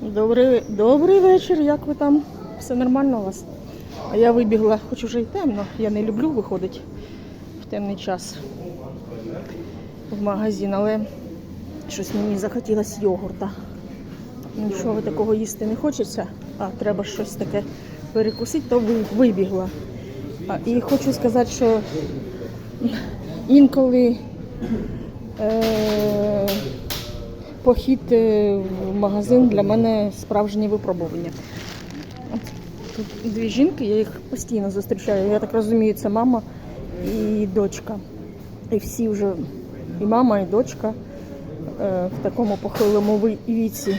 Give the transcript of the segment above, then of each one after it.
Добрий, добрий вечір, як ви там? Все нормально у вас? А я вибігла, хоч уже й темно. Я не люблю виходити в темний час в магазин, але щось мені захотілося йогурта. Нічого такого їсти не хочеться, а треба щось таке перекусити, то вибігла. А, і хочу сказати, що інколи е, похід е, в магазин для мене справжнє випробування. Тут дві жінки, я їх постійно зустрічаю. Я так розумію, це мама і дочка. І всі вже, і мама, і дочка е, в такому похилому віці.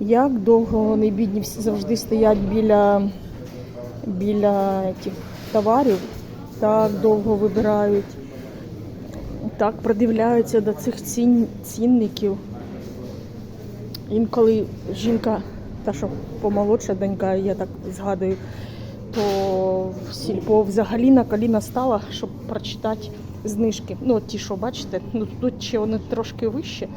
Як довго вони бідні всі завжди стоять біля, біля тих товарів, так довго вибирають, так придивляються до цих цін, цінників. Інколи жінка, та що помолодша донька, я так згадую, то в сільпо взагалі на коліна стала, щоб прочитати знижки. Ну, ті, що бачите, ну тут ще вони трошки вище,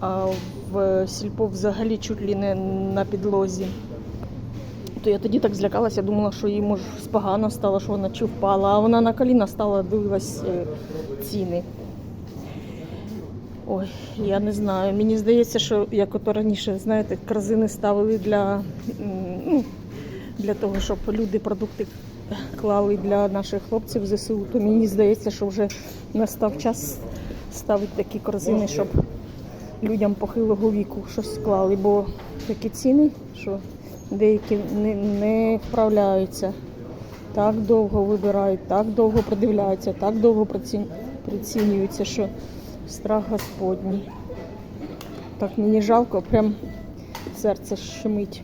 а в сільпо взагалі чуть ли не на підлозі. То я тоді так злякалася, думала, що їй може спогано стало, що вона чи впала, а вона на коліна стала, дивилась е, ціни. Ой, я не знаю. Мені здається, що як ото раніше, знаєте, корзини ставили для, ну, для того, щоб люди продукти клали для наших хлопців ЗСУ, то мені здається, що вже настав час ставити такі корзини, щоб людям похилого віку щось клали, бо такі ціни, що деякі не, не вправляються. Так довго вибирають, так довго придивляються, так довго прицінюються, що страх Господній. Так мені жалко, прям серце щемить.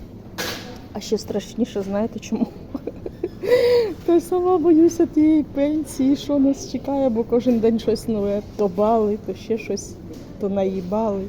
А ще страшніше, знаєте чому? Та сама боюся тієї пенсії, що нас чекає, бо кожен день щось нове. То бали, то ще щось, то наїбали.